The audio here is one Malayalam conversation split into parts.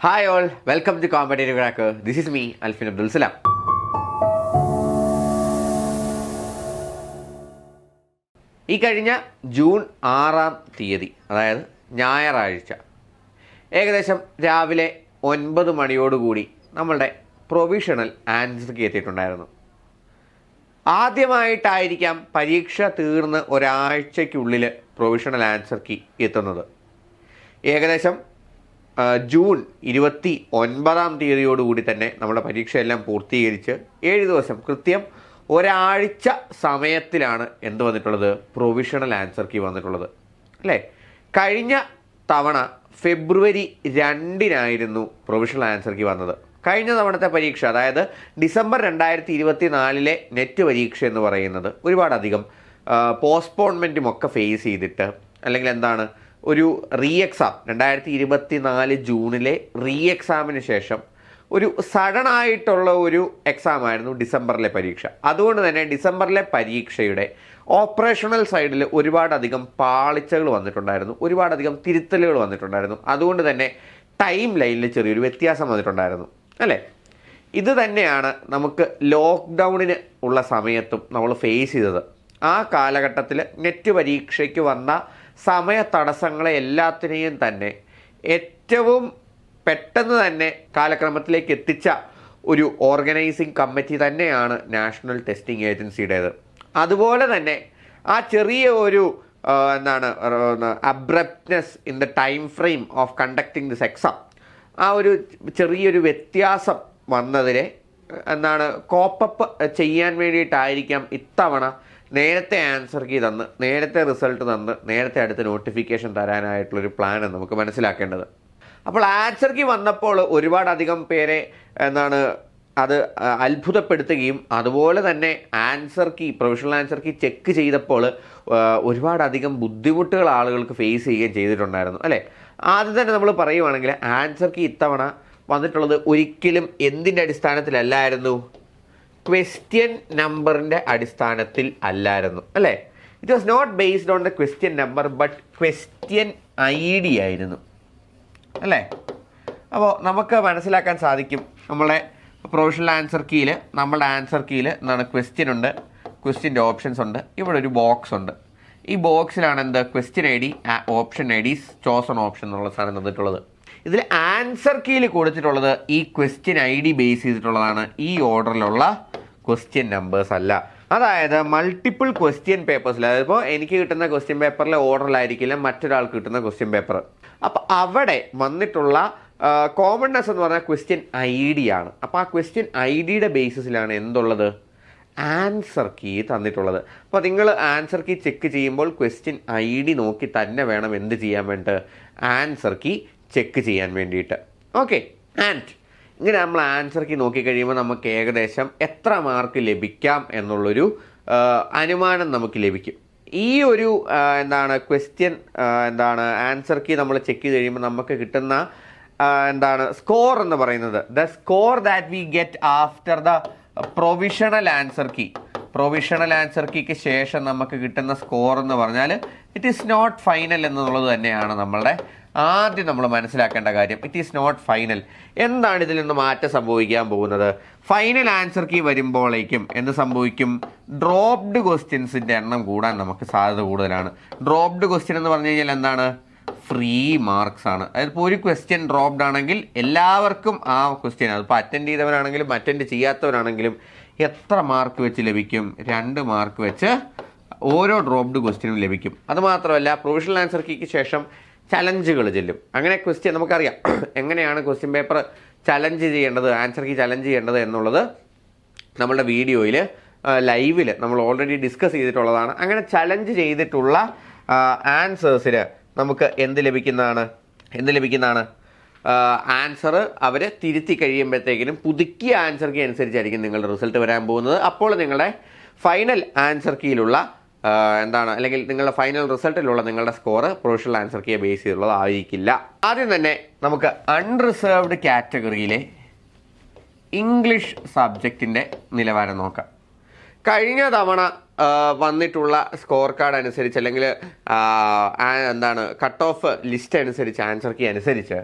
Hi all welcome to comedy crack this is me Alfin Abdul Salam ഈ കഴിഞ്ഞ ജൂൺ ആറാം തീയതി അതായത് ഞായറാഴ്ച ഏകദേശം രാവിലെ ഒൻപത് മണിയോടുകൂടി നമ്മളുടെ പ്രൊവിഷണൽ ആൻസർക്ക് എത്തിയിട്ടുണ്ടായിരുന്നു. ആദ്യമായിട്ടായിരിക്കാം പരീക്ഷ തീർന്ന് ഒരാഴ്ചയ്ക്കുള്ളിൽ പ്രൊവിഷണൽ ആൻസർ കീ എത്തുന്നത്. ഏകദേശം ജൂൺ ഇരുപത്തി ഒൻപതാം തീയതിയോടുകൂടി തന്നെ നമ്മുടെ പരീക്ഷയെല്ലാം പൂർത്തീകരിച്ച് ഏഴ് ദിവസം കൃത്യം ഒരാഴ്ച സമയത്തിലാണ് എന്ത് വന്നിട്ടുള്ളത്? പ്രൊവിഷണൽ ആൻസർ കീ വന്നിട്ടുള്ളത്. അല്ലേ? കഴിഞ്ഞ തവണ ഫെബ്രുവരി രണ്ടിനായിരുന്നു പ്രൊവിഷണൽ ആൻസർ കീ വന്നത്. കഴിഞ്ഞ തവണത്തെ പരീക്ഷ അതായത് ഡിസംബർ രണ്ടായിരത്തി ഇരുപത്തി നാലിലെ നെറ്റ് പരീക്ഷ എന്ന് പറയുന്നത് ഒരുപാടധികം പോസ്റ്റ്പോൺമെന്റും ഒക്കെ ഫേസ് ചെയ്തിട്ട് അല്ലെങ്കിൽ എന്താണ് ഒരു റീ എക്സാം രണ്ടായിരത്തി ഇരുപത്തി നാല് ജൂണിലെ റീ എക്സാമിന് ശേഷം ഒരു സഡനായിട്ടുള്ള ഒരു എക്സാം ആയിരുന്നു ഡിസംബറിലെ പരീക്ഷ. അതുകൊണ്ട് തന്നെ ഡിസംബറിലെ പരീക്ഷയുടെ ഓപ്പറേഷണൽ സൈഡിൽ ഒരുപാടധികം പാളിച്ചകൾ വന്നിട്ടുണ്ടായിരുന്നു. ഒരുപാടധികം തിരുത്തലുകൾ വന്നിട്ടുണ്ടായിരുന്നു. അതുകൊണ്ട് തന്നെ ടൈം ലൈനിൽ ചെറിയൊരു വ്യത്യാസം വന്നിട്ടുണ്ടായിരുന്നു. അല്ലേ? ഇത് തന്നെയാണ് നമുക്ക് ലോക്ക്ഡൗണിന് ഉള്ള സമയത്തും നമ്മൾ ഫേസ് ചെയ്തത്. ആ കാലഘട്ടത്തിൽ നെറ്റ് പരീക്ഷയ്ക്ക് വന്ന സമയ തടസ്സങ്ങളെ എല്ലാത്തിനെയും തന്നെ ഏറ്റവും പെട്ടെന്ന് തന്നെ കാലക്രമത്തിലേക്ക് എത്തിച്ച ഒരു ഓർഗനൈസിങ് കമ്മിറ്റി തന്നെയാണ് നാഷണൽ ടെസ്റ്റിംഗ് ഏജൻസിയുടേത്. അതുപോലെ തന്നെ ആ ചെറിയ ഒരു എന്താണ് abruptness in the time frame of conducting this exam ആ ഒരു ചെറിയൊരു വ്യത്യാസം വന്നതിനെ എന്താണ് കോപ്പപ്പ് ചെയ്യാൻ വേണ്ടിയിട്ടായിരിക്കാം ഇത്തവണ നേരത്തെ ആൻസർ കീ തന്ന് നേരത്തെ റിസൾട്ട് തന്ന് നേരത്തെ അടുത്ത നോട്ടിഫിക്കേഷൻ തരാനായിട്ടുള്ളൊരു പ്ലാൻ നമുക്ക് മനസ്സിലാക്കേണ്ടത്. അപ്പോൾ ആൻസർ കീ വന്നപ്പോൾ ഒരുപാടധികം പേരെ എന്താണ് അത് അത്ഭുതപ്പെടുത്തുകയും അതുപോലെ തന്നെ answer key professional answer key check ചെയ്തപ്പോൾ ഒരുപാടധികം ബുദ്ധിമുട്ടുകൾ ആളുകൾക്ക് ഫേസ് ചെയ്യുകയും ചെയ്തിട്ടുണ്ടായിരുന്നു അല്ലേ? ആദ്യം തന്നെ നമ്മൾ പറയുവാണെങ്കിൽ ആൻസർ കീ ഇത്തവണ വന്നിട്ടുള്ളത് ഒരിക്കലും എന്തിന്റെ അടിസ്ഥാനത്തിലല്ലായിരുന്നു? ക്വസ്റ്റ്യൻ നമ്പറിന്റെ അടിസ്ഥാനത്തിൽ അല്ലായിരുന്നു അല്ലേ? It was not based on the question number but question I D ആയിരുന്നു അല്ലേ? അപ്പോൾ നമുക്ക് മനസ്സിലാക്കാൻ സാധിക്കും നമ്മളെ പ്രൊഫഷണൽ ആൻസർ കീയിൽ നമ്മുടെ ആൻസർ കീയിൽ എന്താണ്? ക്വസ്റ്റ്യൻ ഉണ്ട് ക്വസ്റ്റ്യന്റെ ഓപ്ഷൻസ് ഉണ്ട് ഇവിടെ ഒരു ബോക്സ് ഉണ്ട്. ഈ ബോക്സിലാണ് എന്ത്? Question I D option I D chosen option എന്നുള്ള സാധനം തന്നിട്ടുള്ളത്. ഇതിൽ ആൻസർ കീയിൽ കൊടുത്തിട്ടുള്ളത് ഈ ക്വസ്റ്റ്യൻ ഐ ഡി ബേസ് ചെയ്തിട്ടുള്ളതാണ്. ഈ ഓർഡറിലുള്ള ക്വസ്റ്റ്യൻ നമ്പേഴ്സ് അല്ല. അതായത് മൾട്ടിപ്പിൾ ക്വസ്റ്റ്യൻ പേപ്പേഴ്സിൽ അതായത് ഇപ്പോൾ എനിക്ക് കിട്ടുന്ന ക്വസ്റ്റ്യൻ പേപ്പറിലെ ഓർഡറിലായിരിക്കില്ല മറ്റൊരാൾക്ക് കിട്ടുന്ന ക്വസ്റ്റ്യൻ പേപ്പർ അപ്പോൾ അവിടെ വന്നിട്ടുള്ള കോമൺനെസ് എന്ന് പറഞ്ഞാൽ ക്വസ്റ്റ്യൻ ഐ ഡി ആണ്. അപ്പോൾ ആ ക്വസ്റ്റ്യൻ ഐ ഡിയുടെ ബേസിസിലാണ് എന്തുള്ളത്? ആൻസർ കീ തന്നിട്ടുള്ളത്. അപ്പോൾ നിങ്ങൾ ആൻസർ കീ ചെക്ക് ചെയ്യുമ്പോൾ ക്വസ്റ്റ്യൻ ഐ ഡി നോക്കി തന്നെ വേണം എന്ത് ചെയ്യാൻ വേണ്ടിയിട്ട്. ആൻസർ കീ ചെക്ക് ചെയ്യാൻ വേണ്ടിയിട്ട്. ഓക്കെ ആൻഡ് ഇങ്ങനെ നമ്മൾ ആൻസർക്ക് നോക്കിക്കഴിയുമ്പോൾ നമുക്ക് ഏകദേശം എത്ര മാർക്ക് ലഭിക്കാം എന്നുള്ളൊരു അനുമാനം നമുക്ക് ലഭിക്കും. ഈ ഒരു എന്താണ് ക്വസ്റ്റ്യൻ എന്താണ് ആൻസർ കീ നമ്മൾ ചെക്ക് ചെയ്ത് കഴിയുമ്പോൾ നമുക്ക് കിട്ടുന്ന എന്താണ് സ്കോർ എന്ന് പറയുന്നത്. The score that we get after the provisional answer key provisional answer കീക്ക് ശേഷം നമുക്ക് കിട്ടുന്ന സ്കോർ എന്ന് പറഞ്ഞാൽ ഇറ്റ് ഈസ് നോട്ട് ഫൈനൽ എന്നുള്ളത് തന്നെയാണ് നമ്മളുടെ ആദ്യം നമ്മൾ മനസ്സിലാക്കേണ്ട കാര്യം ഇറ്റ് ഈസ് നോട്ട് ഫൈനൽ എന്താണ് ഇതിൽ നിന്ന് മാറ്റം സംഭവിക്കാൻ പോകുന്നത്? ഫൈനൽ ആൻസർ കീ വരുമ്പോഴേക്കും എന്ത് സംഭവിക്കും? ഡ്രോപ്ഡ് ക്വസ്റ്റ്യൻസിന്റെ എണ്ണം കൂടാൻ നമുക്ക് സാധ്യത കൂടുതലാണ്. ഡ്രോപ്ഡ് ക്വസ്റ്റ്യൻ എന്ന് പറഞ്ഞു കഴിഞ്ഞാൽ എന്താണ്? ഫ്രീ മാർക്സ് ആണ്. അതായത് ഇപ്പോൾ ഒരു ക്വസ്റ്റ്യൻ ഡ്രോപ്ഡ് ആണെങ്കിൽ എല്ലാവർക്കും ആ ക്വസ്റ്റ്യൻ അതിപ്പോൾ അറ്റൻഡ് ചെയ്തവരാണെങ്കിലും അറ്റൻഡ് ചെയ്യാത്തവരാണെങ്കിലും എത്ര മാർക്ക് വെച്ച് ലഭിക്കും? രണ്ട് മാർക്ക് വെച്ച് ഓരോ ഡ്രോപ്ഡ് ക്വസ്റ്റ്യനും ലഭിക്കും. അതുമാത്രമല്ല പ്രൊവിഷണൽ ആൻസർ കീക്ക് ശേഷം ചലഞ്ചുകൾ ചെല്ലും. അങ്ങനെ ക്വസ്റ്റ്യൻ നമുക്കറിയാം. എങ്ങനെയാണ് ക്വസ്റ്റ്യൻ പേപ്പർ ചലഞ്ച് ചെയ്യേണ്ടത് ആൻസർ കീ ചലഞ്ച് ചെയ്യേണ്ടത് എന്നുള്ളത് നമ്മളുടെ വീഡിയോയിൽ ലൈവിൽ നമ്മൾ ഓൾറെഡി ഡിസ്കസ് ചെയ്തിട്ടുള്ളതാണ്. അങ്ങനെ ചലഞ്ച് ചെയ്തിട്ടുള്ള ആൻസേഴ്സിന് നമുക്ക് എന്ത് ലഭിക്കുന്നതാണ്? എന്ത് ലഭിക്കുന്നതാണ്? ആൻസർ അവർ തിരുത്തി കഴിയുമ്പോഴത്തേക്കിനും പുതുക്കിയ ആൻസർ കീ അനുസരിച്ചായിരിക്കും നിങ്ങളുടെ റിസൾട്ട് വരാൻ പോകുന്നത്. അപ്പോൾ നിങ്ങളുടെ ഫൈനൽ ആൻസർ കീയിലുള്ള എന്താണ് അല്ലെങ്കിൽ നിങ്ങളുടെ ഫൈനൽ റിസൾട്ടിലുള്ള നിങ്ങളുടെ സ്കോർ പ്രൊഫഷണൽ ആൻസർ കീയെ ബേസ് ചെയ്തുള്ളതായിരിക്കില്ല ആദ്യം തന്നെ നമുക്ക് അൺറിസർവ്ഡ് കാറ്റഗറിയിലെ ഇംഗ്ലീഷ് സബ്ജക്റ്റിന്റെ നിലവാരം നോക്കാം. കഴിഞ്ഞ തവണ വന്നിട്ടുള്ള സ്കോർ കാർഡ് അനുസരിച്ച് അല്ലെങ്കിൽ എന്താണ് കട്ട് ഓഫ് ലിസ്റ്റ് അനുസരിച്ച് ആൻസർ കീ അനുസരിച്ച്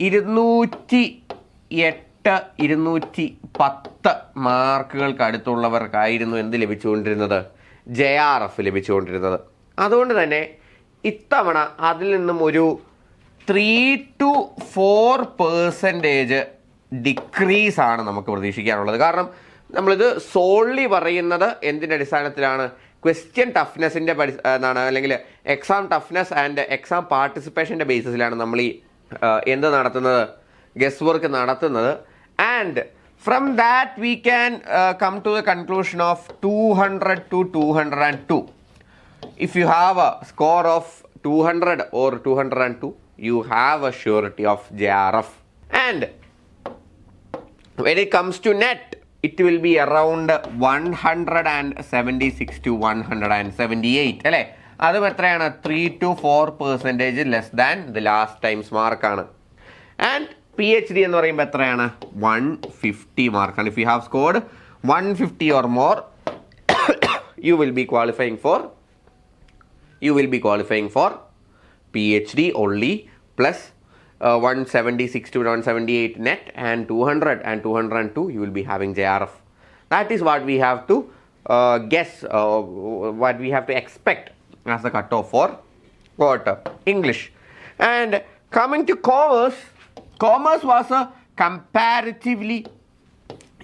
ഇരുന്നൂറ്റി എട്ട് ഇരുന്നൂറ്റി പത്ത് മാർക്കുകൾക്ക് അടുത്തുള്ളവർക്കായിരുന്നു എന്ത് ലഭിച്ചുകൊണ്ടിരുന്നത്? ജെ ആർ എഫ് ലഭിച്ചുകൊണ്ടിരുന്നത്. അതുകൊണ്ട് തന്നെ ഇത്തവണ അതിൽ നിന്നും ഒരു three to four percentage decrease ആണ് നമുക്ക് പ്രതീക്ഷിക്കാനുള്ളത്. കാരണം നമ്മളിത് സോൾലി പറയുന്നത് എന്തിന്റെ അടിസ്ഥാനത്തിലാണ്? ക്വസ്റ്റ്യൻ ടഫ്നെസ്സിന്റെ എന്താണ്? അല്ലെങ്കിൽ എക്സാം ടഫ്നെസ് ആൻഡ് എക്സാം പാർട്ടിസിപ്പേഷന്റെ ബേസിസിലാണ് നമ്മൾ ഈ എന്ത് നടത്തുന്നത്? ഗസ് വർക്ക് നടത്തുന്നത്. And can come to the conclusion of two hundred to two hundred and two if you have a score of 200 or 202 you have a surety of jrf and when it comes to net it will be around 176 to 178 അല്ലേ? അതും എത്രയാണ്? Three to four percentage less than the last times മാർക്കാണ് ആൻഡ് പി എച്ച് ഡി എന്ന് പറയുമ്പോൾ എത്രയാണ് വൺ ഫിഫ്റ്റി മാർക്കാണ് if you have scored one fifty or more you will be qualifying for you will be qualifying for PhD only plus uh, 176 to 178 net and 200 and 202 you will be having JRF. That is what we have to uh, guess, uh, what we have to expect as the cutoff for what? English. And coming to commerce, commerce was comparatively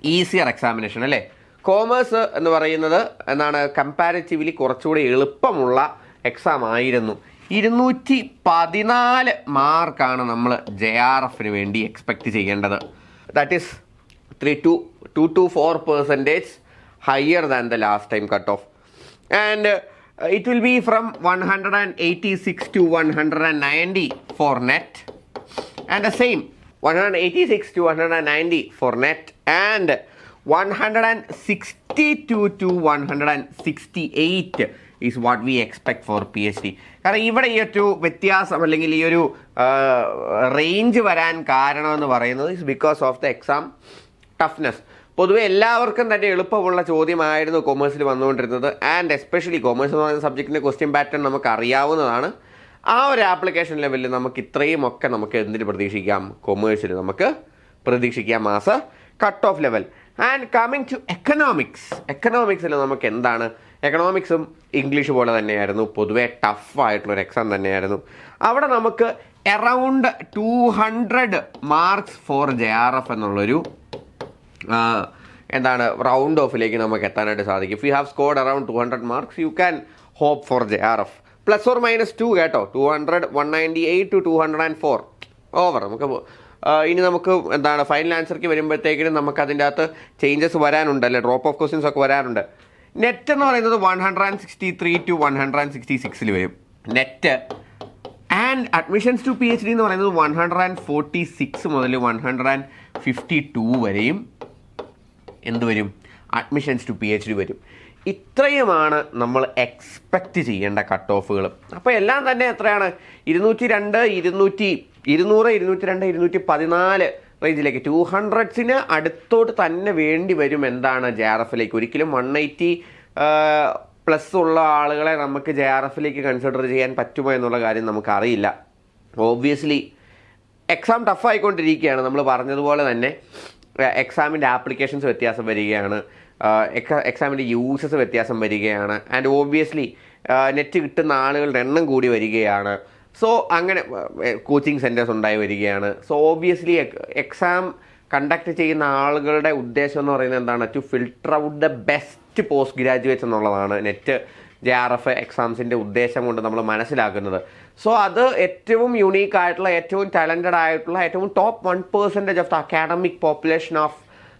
easier examination അല്ലേ? കോമേഴ്സ് എന്ന് പറയുന്നത് എന്താണ്? കമ്പാരിറ്റീവ്ലി കുറച്ചുകൂടി എളുപ്പമുള്ള എക്സാം ആയിരുന്നു. ഇരുന്നൂറ്റി പതിനാല് മാർക്കാണ് നമ്മൾ ജെ ആർ എഫിന് വേണ്ടി എക്സ്പെക്റ്റ് ചെയ്യേണ്ടത്. That is three to two to four percentage higher than the last time cut off and it will be from one hundred and eighty six to one hundred and ninety four net and the same 186 to 190 for net and 162 to 168 is what we expect for PhD കാരണം ഇവിടെ ഈ ഒരു വ്യത്യാസം അല്ലെങ്കിൽ ഈ ഒരു റേഞ്ച് വരാൻ കാരണമെന്ന് പറയുന്നത് is because of the exam toughness പൊതുവെ എല്ലാവർക്കും തന്നെ എളുപ്പമുള്ള ചോദ്യമായിരുന്നു കൊമേഴ്സിൽ വന്നുകൊണ്ടിരുന്നത് ആൻഡ് എസ്പെഷ്യലി കൊമേഴ്സ് എന്ന് പറയുന്ന സബ്ജക്റ്റിന്റെ ക്വസ്റ്റ്യൻ പാറ്റേൺ നമുക്ക് അറിയാവുന്നതാണ് ആ ഒരു ആപ്ലിക്കേഷൻ ലെവലിൽ നമുക്ക് ഇത്രയും ഒക്കെ നമുക്ക് എന്തിന് പ്രതീക്ഷിക്കാം? കൊമേഴ്സിൽ നമുക്ക് പ്രതീക്ഷിക്കാം മാസ. Cut off level and coming to economics എക്കണോമിക്സിൽ നമുക്ക് എന്താണ്? എക്കണോമിക്സും ഇംഗ്ലീഷ് പോലെ തന്നെയായിരുന്നു. പൊതുവെ ടഫായിട്ടുള്ളൊരു എക്സാം തന്നെയായിരുന്നു. അവിടെ നമുക്ക് around two hundred marks for J R F എന്നുള്ളൊരു എന്താണ് റൗണ്ട് ഓഫിലേക്ക് നമുക്ക് എത്താനായിട്ട് സാധിക്കും. If you have scored around two hundred marks you can hope for J R F plus or minus two കേട്ടോ. Two hundred one ninety eight to two hundred and four over നമുക്ക് ഇനി നമുക്ക് എന്താണ് ഫൈനൽ ആൻസർക്ക് വരുമ്പോഴത്തേക്കിനും നമുക്ക് അതിന്റെ അകത്ത് ചേഞ്ചസ് വരാനുണ്ട് അല്ലെ ഡ്രോപ്പ് ഓഫ് ക്വസ്റ്റ്യൻസ് ഒക്കെ വരാനുണ്ട് നെറ്റ് എന്ന് പറയുന്നത് one hundred and sixty three to one hundred and sixty സിക്സിൽ വരും. Net and admissions to P H D എന്ന് പറയുന്നത് one hundred and forty six മുതൽ one hundred and fifty two വരെയും എന്ത് വരും? Admissions to P H D വരും. ഇത്രയുമാണ് നമ്മൾ എക്സ്പെക്റ്റ് ചെയ്യേണ്ട കട്ട് ഓഫുകൾ അപ്പോൾ എല്ലാം തന്നെ എത്രയാണ്? ഇരുന്നൂറ്റി രണ്ട് ഇരുന്നൂറ്റി ഇരുന്നൂറ് ഇരുന്നൂറ്റി രണ്ട് ഇരുന്നൂറ്റി പതിനാല് റേഞ്ചിലേക്ക് ടു ഹൺഡ്രഡ്സിന് അടുത്തോട്ട് തന്നെ വേണ്ടി വരും എന്താണ് ജെ ആർ എഫിലേക്ക് ഒരിക്കലും വൺ എയ്റ്റി പ്ലസ് ഉള്ള ആളുകളെ നമുക്ക് ജെ ആർ എഫിലേക്ക് കൺസിഡർ ചെയ്യാൻ പറ്റുമോ എന്നുള്ള കാര്യം നമുക്കറിയില്ല. ഓബ്വിയസ്ലി എക്സാം ടഫായിക്കൊണ്ടിരിക്കുകയാണ് നമ്മൾ പറഞ്ഞതുപോലെ തന്നെ എക്സാമിന്റെ ആപ്ലിക്കേഷൻസ് വ്യത്യാസം വരികയാണ്. എക്സാമിന്റെ യൂസസ് വ്യത്യാസം വരികയാണ്. ആൻഡ് ഓബിയസ്ലി നെറ്റ് കിട്ടുന്ന ആളുകളുടെ എണ്ണം കൂടി വരികയാണ്. സോ അങ്ങനെ കോച്ചിങ് സെന്റേഴ്സ് ഉണ്ടായി വരികയാണ്. സോ ഓബിയസ്ലി എക്സാം കണ്ടക്ട് ചെയ്യുന്ന ആളുകളുടെ ഉദ്ദേശം എന്ന് പറയുന്നത് എന്താണ്? To filter out the best post graduates എന്നുള്ളതാണ് നെറ്റ് ജെ ആർ എഫ് എക്സാംസിന്റെ ഉദ്ദേശം കൊണ്ട് നമ്മൾ മനസ്സിലാക്കുന്നത്. സോ അത് ഏറ്റവും യുണീക്ക് ആയിട്ടുള്ള ഏറ്റവും ടാലന്റഡ് ആയിട്ടുള്ള ഏറ്റവും top one percentage of the academic population of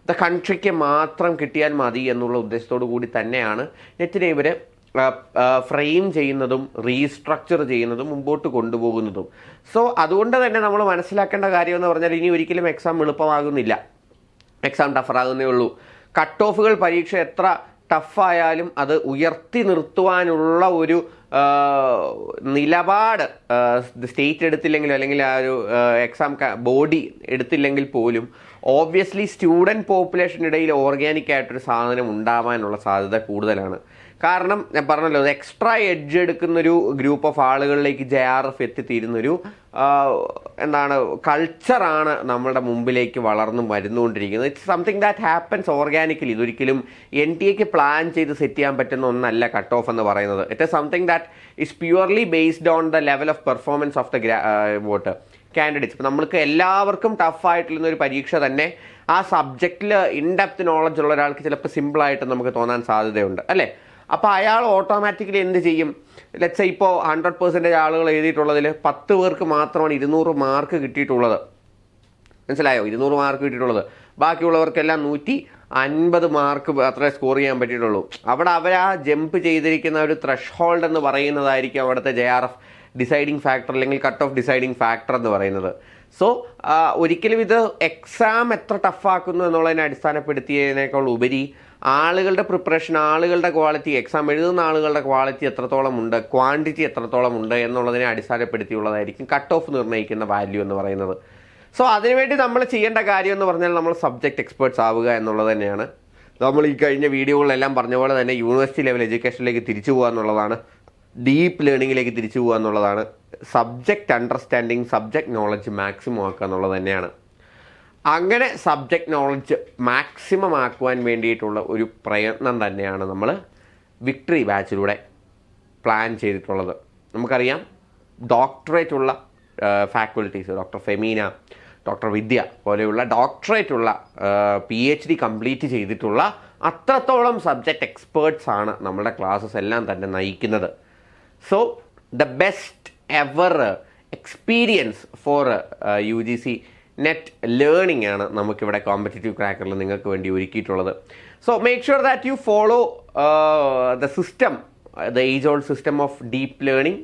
the കൺട്രിക്ക് മാത്രം കിട്ടിയാൽ മതി എന്നുള്ള ഉദ്ദേശത്തോടു കൂടി തന്നെയാണ് നെറ്റിനെ ഇവർ ഫ്രെയിം ചെയ്യുന്നതും റീസ്ട്രക്ചർ ചെയ്യുന്നതും മുമ്പോട്ട് കൊണ്ടുപോകുന്നതും. സോ അതുകൊണ്ട് തന്നെ നമ്മൾ മനസ്സിലാക്കേണ്ട കാര്യം എന്ന് പറഞ്ഞാൽ ഇനി ഒരിക്കലും എക്സാം എളുപ്പമാകുന്നില്ല. എക്സാം ടഫറാകുന്നേ ഉള്ളൂ. കട്ട് ഓഫുകൾ പരീക്ഷ എത്ര ടഫായാലും അത് ഉയർത്തി നിർത്തുവാനുള്ള ഒരു നിലപാട് സ്റ്റേറ്റ് എടുത്തില്ലെങ്കിലും അല്ലെങ്കിൽ ആ ഒരു എക്സാം ബോഡി എടുത്തില്ലെങ്കിൽ പോലും ഓബ്വിയസ്ലി സ്റ്റുഡന്റ് പോപ്പുലേഷനിടയിൽ ഓർഗാനിക് ആയിട്ടൊരു സാധനം ഉണ്ടാവാനുള്ള സാധ്യത കൂടുതലാണ്. കാരണം ഞാൻ പറഞ്ഞല്ലോ എക്സ്ട്രാ എഡ്ജ് എടുക്കുന്നൊരു ഗ്രൂപ്പ് ഓഫ് ആളുകളിലേക്ക് ജെ ആർ എഫ് എത്തിത്തീരുന്നൊരു എന്താണ് കൾച്ചറാണ് നമ്മളുടെ മുമ്പിലേക്ക് വളർന്നു വരുന്നുകൊണ്ടിരിക്കുന്നത്. It's something that happens organically ഇതൊരിക്കലും എൻ ടി എക്ക് പ്ലാൻ ചെയ്ത് സെറ്റ് ചെയ്യാൻ പറ്റുന്ന ഒന്നല്ല കട്ട് ഓഫ് എന്ന് പറയുന്നത്. It is something that is purely based on the level of performance of the vote candidates ഇപ്പം നമ്മൾക്ക് എല്ലാവർക്കും ടഫായിട്ടുള്ള ഒരു പരീക്ഷ തന്നെ ആ സബ്ജക്റ്റിൽ ഇൻഡെപ്ത് നോളജ് ഉള്ള ഒരാൾക്ക് ചിലപ്പോൾ സിമ്പിളായിട്ട് നമുക്ക് തോന്നാൻ സാധ്യതയുണ്ട്. അല്ലേ? അപ്പോൾ അയാൾ ഓട്ടോമാറ്റിക്കലി എന്ത് ചെയ്യും? ലെറ്റ്സ് ഇപ്പോൾ ഹൺഡ്രഡ് പെർസെന്റേജ് ആളുകൾ എഴുതിയിട്ടുള്ളതിൽ പത്ത് പേർക്ക് മാത്രമാണ് ഇരുന്നൂറ് മാർക്ക് കിട്ടിയിട്ടുള്ളത്. മനസ്സിലായോ? ഇരുന്നൂറ് മാർക്ക് കിട്ടിയിട്ടുള്ളത്. ബാക്കിയുള്ളവർക്കെല്ലാം നൂറ്റി അൻപത് മാർക്ക് മാത്രമേ സ്കോർ ചെയ്യാൻ പറ്റിയിട്ടുള്ളൂ. അവിടെ അവർ ആ ജമ്പ് ചെയ്തിരിക്കുന്ന ഒരു ത്രഷ് ഹോൾഡ് എന്ന് പറയുന്നതായിരിക്കും അവിടുത്തെ J R F deciding factor അല്ലെങ്കിൽ കട്ട് ഓഫ് ഡിസൈഡിങ് ഫാക്ടർ എന്ന് പറയുന്നത്. സോ ഒരിക്കലും ഇത് എക്സാം എത്ര ടഫാക്കുന്നു എന്നുള്ളതിനെ അടിസ്ഥാനപ്പെടുത്തിയതിനേക്കാൾ ഉപരി ആളുകളുടെ പ്രിപ്പറേഷൻ ആളുകളുടെ ക്വാളിറ്റി എക്സാം എഴുതുന്ന ആളുകളുടെ ക്വാളിറ്റി എത്രത്തോളം ഉണ്ട് ക്വാണ്ടിറ്റി എത്രത്തോളം ഉണ്ട് എന്നുള്ളതിനെ അടിസ്ഥാനപ്പെടുത്തിയുള്ളതായിരിക്കും കട്ട് ഓഫ് നിർണയിക്കുന്ന വാല്യൂ എന്ന് പറയുന്നത്. സോ അതിനുവേണ്ടി നമ്മൾ ചെയ്യേണ്ട കാര്യം എന്ന് പറഞ്ഞാൽ നമ്മൾ സബ്ജക്റ്റ് എക്സ്പേർട്സ് ആവുക എന്നുള്ളത് തന്നെയാണ്. നമ്മൾ ഈ കഴിഞ്ഞ വീഡിയോകളിലെല്ലാം പറഞ്ഞ പോലെ തന്നെ യൂണിവേഴ്സിറ്റി ലെവൽ എഡ്യൂക്കേഷനിലേക്ക് തിരിച്ചു പോകുക എന്നുള്ളതാണ്. ഡീപ്പ് ലേണിങ്ങിലേക്ക് തിരിച്ചു പോകുക എന്നുള്ളതാണ്. Subject understanding subject knowledge maximum ആക്കുക എന്നുള്ളത് തന്നെയാണ്. അങ്ങനെ സബ്ജക്റ്റ് നോളജ് മാക്സിമം ആക്കുവാൻ വേണ്ടിയിട്ടുള്ള ഒരു പ്രയത്നം തന്നെയാണ് നമ്മൾ വിക്ടറി ബാച്ചിലൂടെ പ്ലാൻ ചെയ്തിട്ടുള്ളത്. നമുക്കറിയാം ഡോക്ടറേറ്റ് ഉള്ള faculties doctor Femina doctor Vidya പോലെയുള്ള ഡോക്ടറേറ്റ് ഉള്ള പി എച്ച് ഡി കംപ്ലീറ്റ് ചെയ്തിട്ടുള്ള അത്രത്തോളം സബ്ജക്റ്റ് എക്സ്പേർട്സ് ആണ് നമ്മുടെ ക്ലാസ്സസ് എല്ലാം തന്നെ നയിക്കുന്നത്. So the best ever experience for U G C NET learning ആണ് നമുക്കിവിടെ കോമ്പറ്റേറ്റീവ് ക്രാക്കറിൽ നിങ്ങൾക്ക് വേണ്ടി ഒരുക്കിയിട്ടുള്ളത്. So make sure that you follow the system the age old system of deep learning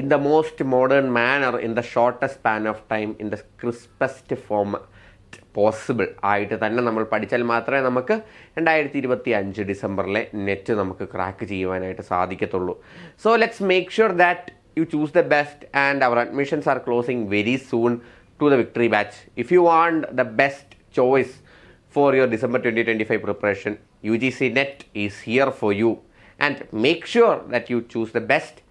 in the most modern manner in the shortest span of time in the crispest form possible ആയിട്ട് തന്നെ നമ്മൾ പഠിച്ചാൽ മാത്രമേ നമുക്ക് രണ്ടായിരത്തി ഇരുപത്തി അഞ്ച് ഡിസംബറിലെ നെറ്റ് നമുക്ക് ക്രാക്ക് ചെയ്യുവാനായിട്ട് സാധിക്കത്തുള്ളൂ. So let's make sure that you choose the best and our admissions are closing very soon to the victory batch. If you want the best choice for your December 2025 preparation, UGC NET is here for you. And make sure that you choose the best,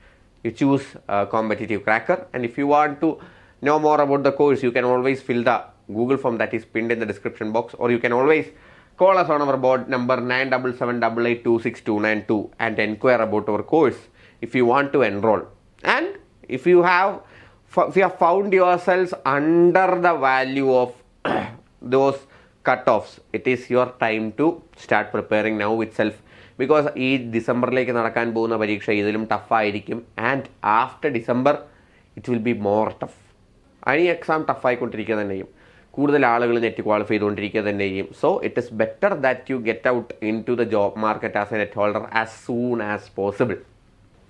you choose a competitive cracker. And if you want to know more about the course, you can always fill the Google form that is pinned in the description box, or you can always call us on our board number nine double seven double eight two six two nine two and inquire about our course if you want to enroll. And if you have you have found yourselves under the value of those cut-offs. It is your time to start preparing now itself. Because ഈ ഡിസംബറിലേക്ക് നടക്കാൻ പോകുന്ന പരീക്ഷ ഇതിലും ടഫായിരിക്കും and after December it will be more tough ഈ എക്സാം ടഫായിക്കൊണ്ടിരിക്കുക തന്നെ ചെയ്യും കൂടുതൽ ആളുകൾ നെറ്റ് ക്വാളിഫൈ ചെയ്തുകൊണ്ടിരിക്കുക തന്നെ ചെയ്യും so it is better that you get out into the job market as a NET holder as soon as possible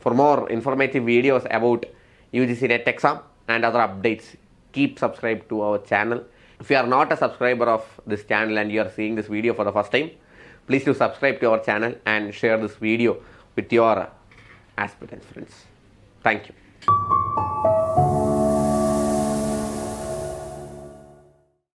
for more For videos about U G C NET exam and other updates, keep subscribed to our channel. If you are not a subscriber of this channel and you are seeing this video for the first time, please do subscribe to our channel and share this video with your aspirants friends. Thank you.